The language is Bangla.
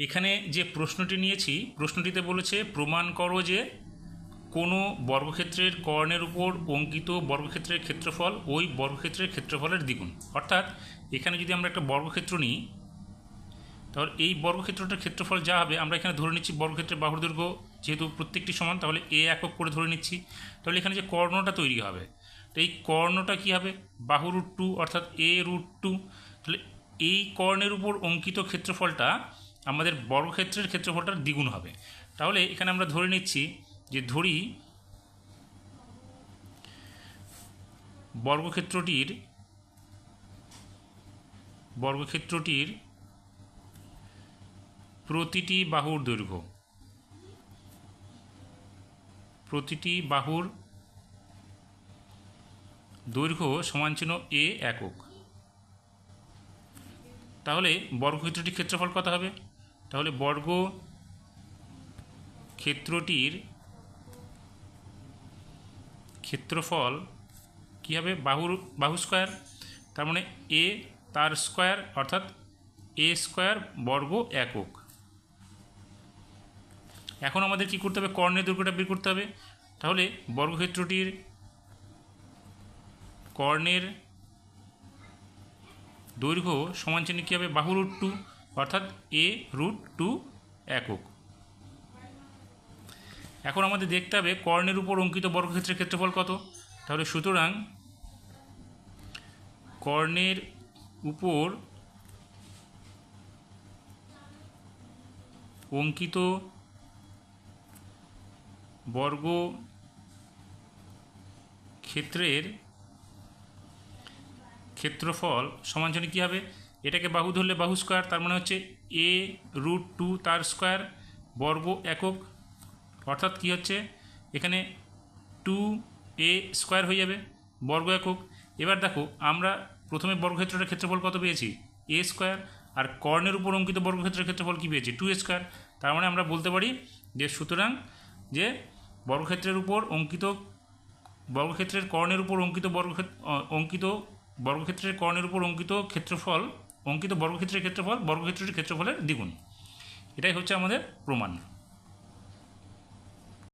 এখানে যে প্রশ্নটি নিয়েছি, প্রশ্নটিতে বলেছে, প্রমাণ করো যে কোনো বর্গক্ষেত্রের কর্ণের উপর অঙ্কিত বর্গক্ষেত্রের ক্ষেত্রফল ওই বর্গক্ষেত্রের ক্ষেত্রফলের দ্বিগুণ। অর্থাৎ, এখানে যদি আমরা একটা বর্গক্ষেত্র নিই, তাহলে এই বর্গক্ষেত্রটার ক্ষেত্রফল যা হবে, আমরা এখানে ধরে নিচ্ছি বর্গক্ষেত্রের বাহুর দৈর্ঘ্য যেহেতু প্রত্যেকটি সমান, তাহলে এ একক করে ধরে নিচ্ছি। তাহলে এখানে যে কর্ণটা তৈরি হবে, তো এই কর্ণটা কী হবে? বাহু রুট টু, অর্থাৎ এ রুট টু। তাহলে এই কর্ণের উপর অঙ্কিত ক্ষেত্রফলটা আমাদের বর্গক্ষেত্রের ক্ষেত্রফলটা দ্বিগুণ হবে। তাহলে এখানে আমরা ধরে নিচ্ছি যে ধরি বর্গক্ষেত্রটির বর্গক্ষেত্রটির প্রতিটি বাহুর দৈর্ঘ্য। প্রতিটি বাহুর দৈর্ঘ্য সমান চিহ্ন এ একক। তাহলে বর্গক্ষেত্রটির ক্ষেত্রফল কত হবে? তাহলে বর্গ ক্ষেত্রটির ক্ষেত্রফল কী হবে? বাহুর, বাহু স্কোয়ার। তার মানে এ তার স্কোয়ার অর্থাৎ এ স্কোয়ার বর্গ একক। এখন আমাদের কি করতে হবে? কর্ণের দৈর্ঘ্যটা বের করতে হবে। তাহলে বর্গক্ষেত্রটির কর্ণের দৈর্ঘ্য সমান চিহ্ন কী হবে? বাহু রুট টু অর্থাৎ এ রুট টু একক। এখন আমাদের দেখতে হবে কর্ণের উপর অঙ্কিত বর্গক্ষেত্রের ক্ষেত্রফল কত? তাহলে সুতরাং কর্ণের উপর অঙ্কিত বর্গ ক্ষেত্রের ক্ষেত্রফল সমান জন্য কী হবে? এটাকে বাহু ধরলে বাহু স্কোয়ার তার মানে হচ্ছে এ রুট টু তার স্কোয়ার বর্গ একক। অর্থাৎ কী হচ্ছে? এখানে টু এ স্কোয়ার হয়ে যাবে, বর্গ একক। এবার দেখো, আমরা প্রথমে বর্গক্ষেত্রটার ক্ষেত্রফল কত পেয়েছি? এ স্কোয়ার আর কর্ণের উপর অঙ্কিত বর্গক্ষেত্রের ক্ষেত্রফল কী পেয়েছি? টু স্কোয়ার তার মানে আমরা বলতে পারি যে সুতরাং যে বর্গক্ষেত্রের উপর অঙ্কিত বর্গক্ষেত্রের কর্ণের উপর অঙ্কিত বর্গক্ষেত্র অঙ্কিত বর্গক্ষেত্রের কর্ণের উপর অঙ্কিত ক্ষেত্রফল অঙ্কিত বর্গক্ষেত্রের ক্ষেত্রফল বর্গক্ষেত্রটির ক্ষেত্রফলের দ্বিগুণ। এটাই হচ্ছে আমাদের প্রমাণ।